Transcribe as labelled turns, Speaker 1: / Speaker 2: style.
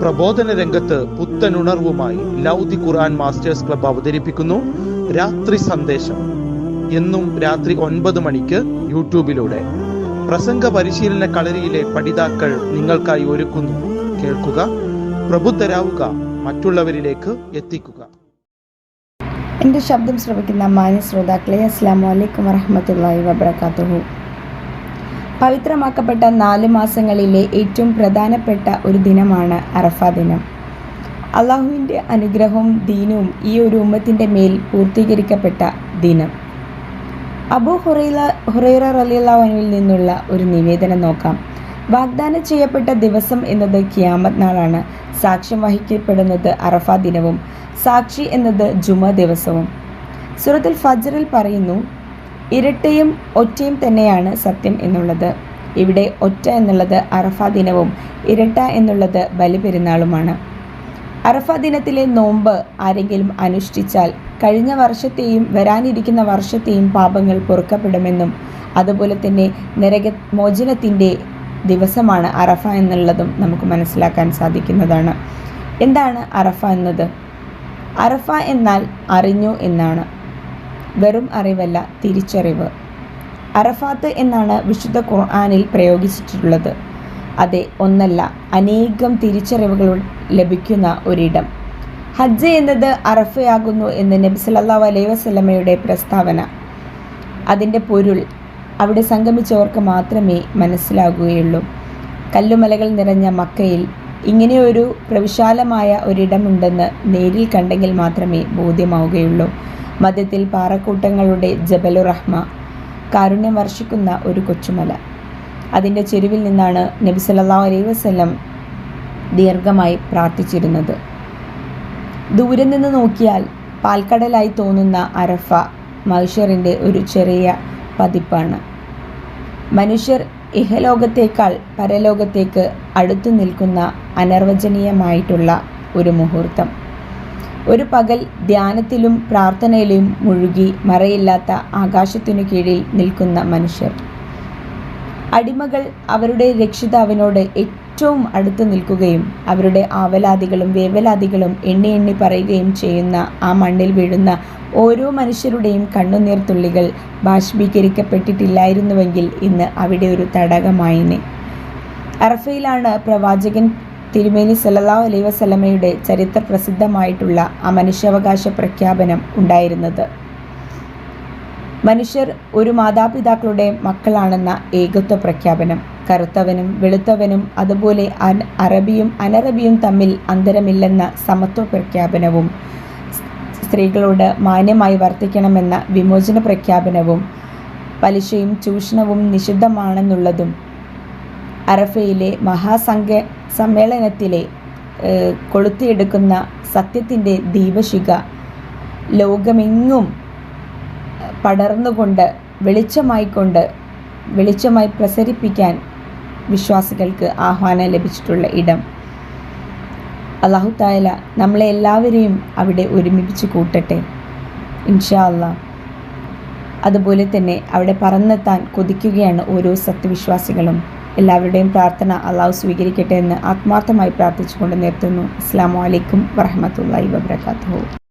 Speaker 1: പ്രബോധന രംഗത്ത് പുത്തനുണർവുമായി ലൗദി ഖുർആൻ masters club അവതരിപ്പിക്കുന്നു. രാത്രി സന്ദേശം. എന്നും രാത്രി ഒൻപത് മണിക്ക് യൂട്യൂബിലൂടെ. പ്രസംഗ പരിശീലന കളരിയിലെ പഠിതാക്കൾ നിങ്ങൾക്കായി ഒരുക്കുന്നു. കേൾക്കുക പ്രബുദ്ധരാവുക മറ്റുള്ളവരിലേക്ക് എത്തിക്കുക.
Speaker 2: എന്റെ ശബ്ദം ശ്രവിക്കുന്ന മാന്യ ശ്രോതാക്കളെ അസ്സാം വലൈക്കും വറഹമത്തല്ലാഹി വബർക്കാത്തുഹു പവിത്രമാക്കപ്പെട്ട നാല് മാസങ്ങളിലെ ഏറ്റവും പ്രധാനപ്പെട്ട ഒരു ദിനമാണ് അറഫ ദിനം. അള്ളാഹുവിന്റെ അനുഗ്രഹവും ദീനവും ഈ ഒരു ഉമ്മത്തിന്റെ മേൽ പൂർത്തീകരിക്കപ്പെട്ട ദിനം. അബു ഹുറൈല ഹുറൈറ റലിയുള്ളവനിൽ നിന്നുള്ള ഒരു നിവേദനം നോക്കാം. വാഗ്ദാനം ചെയ്യപ്പെട്ട ദിവസം എന്നത് ക്യാമത് നാളാണ്. സാക്ഷ്യം വഹിക്കപ്പെടുന്നത് അറഫ ദിനവും. സാക്ഷി എന്നത് ജുമ ദിവസവും. സൂറത്തുൽ ഫജറിൽ പറയുന്നു ഇരട്ടയും ഒറ്റയും തന്നെയാണ് സത്യം എന്നുള്ളത്. ഇവിടെ ഒറ്റ എന്നുള്ളത് അറഫ ദിനവും ഇരട്ട എന്നുള്ളത് ബലിപെരുന്നാളുമാണ്. അറഫ ദിനത്തിലെ നോമ്പ് ആരെങ്കിലും അനുഷ്ഠിച്ചാൽ കഴിഞ്ഞ വർഷത്തെയും വരാനിരിക്കുന്ന വർഷത്തെയും പാപങ്ങൾ പൊറുക്കപ്പെടുമെന്നും അതുപോലെ തന്നെ നരക മോചനത്തിന്റെ ദിവസമാണ് അറഫ എന്നുള്ളതും നമുക്ക് മനസ്സിലാക്കാൻ സാധിക്കുന്നതാണ്. എന്താണ് അറഫ എന്നത്? അറഫ എന്നാൽ അറിഞ്ഞു എന്നാണ്. വെറും അറിവല്ല തിരിച്ചറിവ്. അറഫാത്ത് എന്നാണ് വിശുദ്ധ ഖുർആാനിൽ പ്രയോഗിച്ചിട്ടുള്ളത്. അതെ ഒന്നല്ല അനേകം തിരിച്ചറിവുകൾ ലഭിക്കുന്ന ഒരിടം. ഹജ്ജ് എന്നത് അറഫയാകുന്നു എന്ന് നബി സല്ലാ അലൈഹി വസ്ലമയുടെ പ്രസ്താവന. അതിന്റെ പൊരുൾ അവിടെ സംഗമിച്ചവർക്ക് മാത്രമേ മനസ്സിലാകുകയുള്ളൂ. കല്ലുമലകൾ നിറഞ്ഞ മക്കയിൽ ഇങ്ങനെയൊരു പ്രവിശാലമായ ഒരിടമുണ്ടെന്ന് നേരിൽ കണ്ടെങ്കിൽ മാത്രമേ ബോധ്യമാവുകയുള്ളൂ. മധ്യത്തിൽ പാറക്കൂട്ടങ്ങളുടെ ജബലു റഹ്മ കാരുണ്യം വർഷിക്കുന്ന ഒരു കൊച്ചുമല. അതിന്റെ ചെരുവിൽ നിന്നാണ് നബി സല്ലല്ലാഹു അലൈഹി വസല്ലം ദീർഘമായി പ്രാർത്ഥിച്ചിരുന്നത്. ദൂരെ നിന്ന് നോക്കിയാൽ പാൽക്കടലായി തോന്നുന്ന അരഫ മഹിഷറിന്റെ ഒരു ചെറിയ പതിപ്പാണ്. മനുഷ്യർ ഇഹലോകത്തേക്കാൾ പരലോകത്തേക്ക് അടുത്തു നിൽക്കുന്ന അനർവചനീയമായിട്ടുള്ള ഒരു മുഹൂർത്തം. ഒരു പകൽ ധ്യാനത്തിലും പ്രാർത്ഥനയിലും മുഴുകി മറയില്ലാത്ത ആകാശത്തിനു കീഴിൽ നിൽക്കുന്ന മനുഷ്യർ. അടിമകൾ അവരുടെ രക്ഷിതാവിനോട് ഏറ്റവും അടുത്ത് നിൽക്കുകയും അവരുടെ ആവലാദികളും വേവലാദികളും എണ്ണി എണ്ണി പറയുകയും ചെയ്യുന്ന ആ മണ്ണിൽ വീഴുന്ന ഓരോ മനുഷ്യരുടെയും കണ്ണുനീർ തുള്ളികൾ ബാഷ്പീകരിക്കപ്പെട്ടിട്ടില്ലായിരുന്നുവെങ്കിൽ ഇന്ന് അവിടെ ഒരു തടകമായിനെ അറഫയിലാണ് പ്രവാചകൻ തിരുമേനി സല്ലല്ലാഹു അലൈ വസലമയുടെ ചരിത്ര പ്രസിദ്ധമായിട്ടുള്ള ആ മനുഷ്യാവകാശ പ്രഖ്യാപനം ഉണ്ടായിരുന്നത്. മനുഷ്യർ ഒരു മാതാപിതാക്കളുടെ മക്കളാണെന്ന ഏകത്വ പ്രഖ്യാപനം. കറുത്തവനും വെളുത്തവനും അതുപോലെ അറബിയും അനറബിയും തമ്മിൽ അന്തരമില്ലെന്ന സമത്വ പ്രഖ്യാപനവും സ്ത്രീകളോട് മാന്യമായി വർത്തിക്കണമെന്ന വിമോചന പ്രഖ്യാപനവും പലിശയും ചൂഷണവും നിഷിദ്ധമാണെന്നുള്ളതും അറഫയിലെ മഹാസംഘ സമ്മേളനത്തിലെ കൊളുത്തിയെടുക്കുന്ന സത്യത്തിന്റെ ദീപശിഖ ലോകമെങ്ങും പടർന്നുകൊണ്ട് വെളിച്ചമായിക്കൊണ്ട് വെളിച്ചമായി പ്രസരിപ്പിക്കാൻ വിശ്വാസികൾക്ക് ആഹ്വാനം ലഭിച്ചിട്ടുള്ള ഇടം. അള്ളാഹു തായാല നമ്മളെ എല്ലാവരെയും അവിടെ ഒരുമിപ്പിച്ച് കൂട്ടട്ടെ. ഇൻഷാ അള്ളാഹ് അതുപോലെ തന്നെ അവിടെ പറന്നെത്താൻ കൊതിക്കുകയാണ് ഓരോ സത്യവിശ്വാസികളും. എല്ലാവരുടെയും പ്രാർത്ഥന അള്ളാഹു സ്വീകരിക്കട്ടെ എന്ന് ആത്മാർത്ഥമായി പ്രാർത്ഥിച്ചുകൊണ്ട് നിർത്തുന്നു. അസ്സാം വലൈക്കും വറഹമത്തല്ലാഹി വബർക്കാത്തു